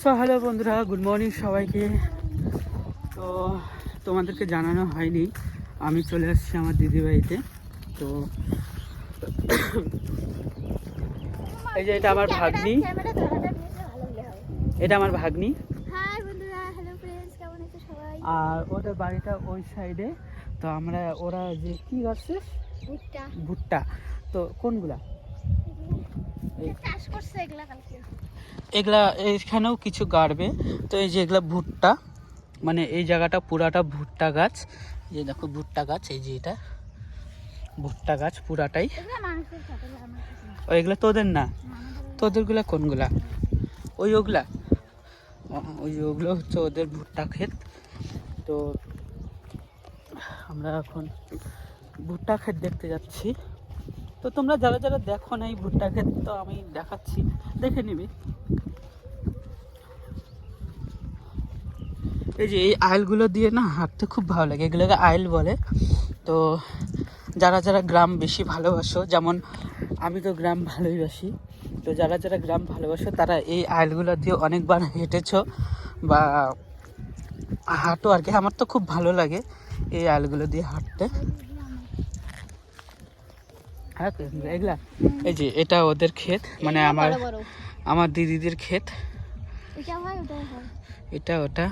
So hello বন্ধুরা good morning সবাইকে। তো তোমাদেরকে জানানো হয়নি আমি চলে আসছি আমার দিদি বাড়িতে তো এই যে এটা আমার ভাগ্নি। এটা আমার ভাগ্নি। আর ওদের বাড়িটা ওই সাইডে তো আমরা ওরা যে কি গাছে ভুট্টা। তো কোনগুলা? চাষ করছে এগুলা কালকে। এগুলা এখানেও কিছু গাড়বে। তো এই যে এগুলা ভুট্টা মানে এই জায়গাটা পুরাটা ভুট্টা গাছ। যে দেখো ভুট্টা গাছ এই যে এটা ভুট্টা গাছ পুরাটাই। এগুলা। ও তোদের না? তোদেরগুলা কোনগুলা? ওই ওগুলা? ওই ওগুলো হচ্ছে ওদের ভুট্টা ক্ষেত। তো আমরা এখন ভুট্টা ক্ষেত দেখতে যাচ্ছি। তো তোমরা যারা যারা দেখো না এই ভুট্টা ক্ষেত তো আমি দেখাচ্ছি। দেখে নিবি। এই যে এই আইলগুলো দিয়ে না হাঁটতে খুব ভালো লাগে। এগুলোকে আইল বলে। তো যারা যারা গ্রাম বেশি ভালোবাসো, যেমন আমি তো গ্রাম ভালোই বাসি, তো যারা যারা গ্রাম ভালোবাসো, তারা এই আইলগুলো দিয়ে অনেকবার হেঁটেছো বা হাঁটো আর কি। আমার তো খুব ভালো লাগে এই আইলগুলো দিয়ে হাঁটতে। হ্যাঁ এগুলা। এই যে এটা ওদের ক্ষেত মানে আমার আমার দিদিদের ক্ষেত। এটা ওটা।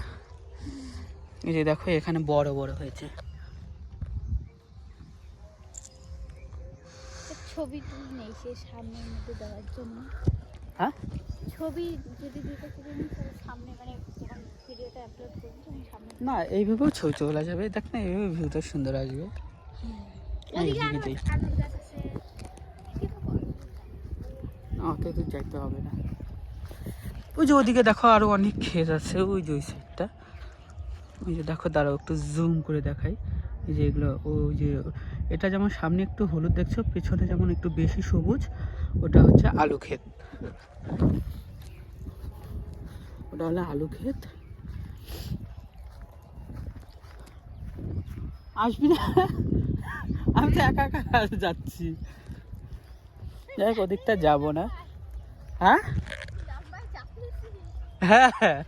এই যে দেখো এখানে বড় বড় হয়েছে। ছবি নেই সে সামনের মধ্যে দেওয়ার জন্য। হ্যাঁ? ছবি যদি দিতে তাহলে সামনে মানে যখন ভিডিওটা আপলোড করব তখন সামনে না এইভাবেও ছবি তোলা যাবে। দেখ না এইভাবে ভিউটা সুন্দর আসবে। ওদিকে গাছ। অত তো যাইতে হবে না। ওই যে ওদিকে দেখো আরও অনেক ক্ষেত আছে, ওই যে ওই সাইডটা ওই যে দেখো, দাঁড়াও, একটু জুম করে দেখাই। এই যে এগুলো, ওই যে, এটা যেমন সামনে একটু হলুদ দেখছ, পেছনে যেমন একটু বেশি সবুজ, ওটা হচ্ছে আলু ক্ষেত। ওটা হলো আলু ক্ষেত। আসবি না? আমি তো একা একা যাচ্ছি। যাই হোক ওদিকটা যাব না। হ্যাঁ। হ্যাঁ।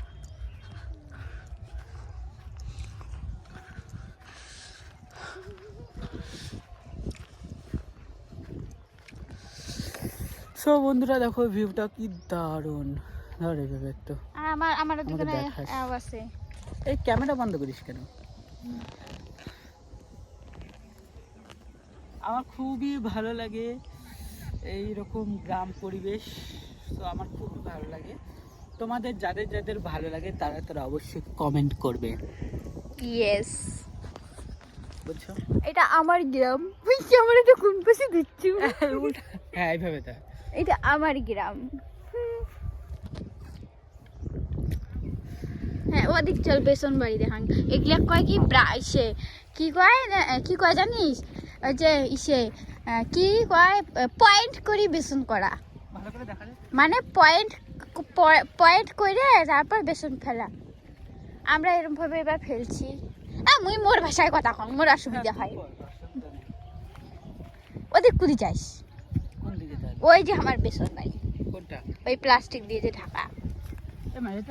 সো বন্ধুরা দেখো ভিউটা কি দারুণ। ধরে যাবে একটু। আমার আমার ওদিকে আছে। এই ক্যামেরা বন্ধ করিস কেন? আমার খুবই ভালো লাগে। এই রকম গ্রাম পরিবেশ তো আমার খুবই ভালো লাগে। তোমাদের যাদের যাদের ভালো লাগে তারা তারা অবশ্যই কমেন্ট করবে। ইয়েস বুঝছ? এটা আমার গ্রাম। ওই ক্যামেরাটা কোন পাশে দিচ্ছি? হ্যাঁ এইভাবে তা। এটা আমার গ্রাম। হ্যাঁ ওদিক চল বেসন বাড়ি দেখান। এগুলা কয় কি প্রাইসে কি কয় কি কয় জানিস? ওই যে ইসে কি কয় পয়েন্ট করি বেসন করা। মানে পয়েন্ট পয়েন্ট করে তারপর বেসন ফেলা। আমরা এরকম ভাবে এবার ফেলছি। মুই মোর ভাষায় কথা কম মোর অসুবিধা হয়। ওদের কুদি যাইস। ওই যে আমার বেসন বাড়ি ওই প্লাস্টিক দিয়ে যে ঢাকা।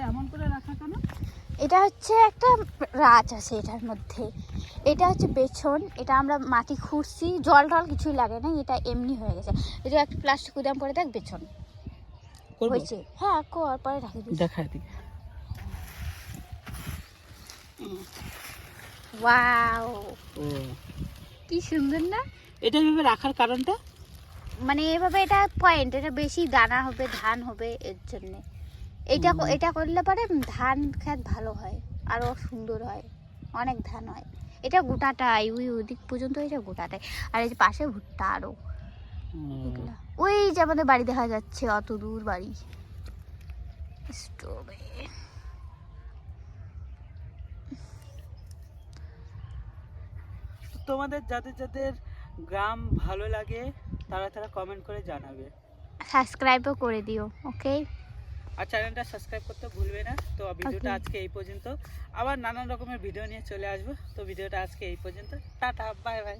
এমন করে রাখা কেন? এটা হচ্ছে একটা রাজ আছে এটার মধ্যে। এটা হচ্ছে বেছন এটা আমরা মাটি খুঁড়ছি জল টল কিছুই লাগে না এটা এমনি হয়ে গেছে। এটা একটা প্লাস্টিক উদাম করে দেখ বেছন। হয়েছে? হ্যাঁ কর পরে রাখি দেখা দিকে ওয়াও। কি সুন্দর না? এটা এইভাবে রাখার কারণটা? মানে এভাবে এটা পয়েন্ট এটা বেশি দানা হবে ধান হবে এর জন্য। এটা এটা করলে পরে ধান খেত ভালো হয় আরও সুন্দর হয় অনেক ধান হয়। এটা গোটাটাই ওই ওদিক পর্যন্ত এটা গোটাটাই। আর এই যে পাশে ভুট্টা আরও হুম। এগুলা। ওই যে আমাদের বাড়ি দেখা যাচ্ছে অত দূর বাড়ি। স্ট্রবেরি তোমাদের যাদের যাদের গ্রাম ভালো লাগে তারা তারা কমেন্ট করে জানাবে। সাবস্ক্রাইবও করে দিও ওকে আর চ্যানেলটা সাবস্ক্রাইব করতে ভুলবে না। তো ভিডিওটা আজকে এই পর্যন্ত। আবার নানান রকমের ভিডিও নিয়ে চলে আসব। তো ভিডিওটা আজকে এই পর্যন্ত। Tata bye bye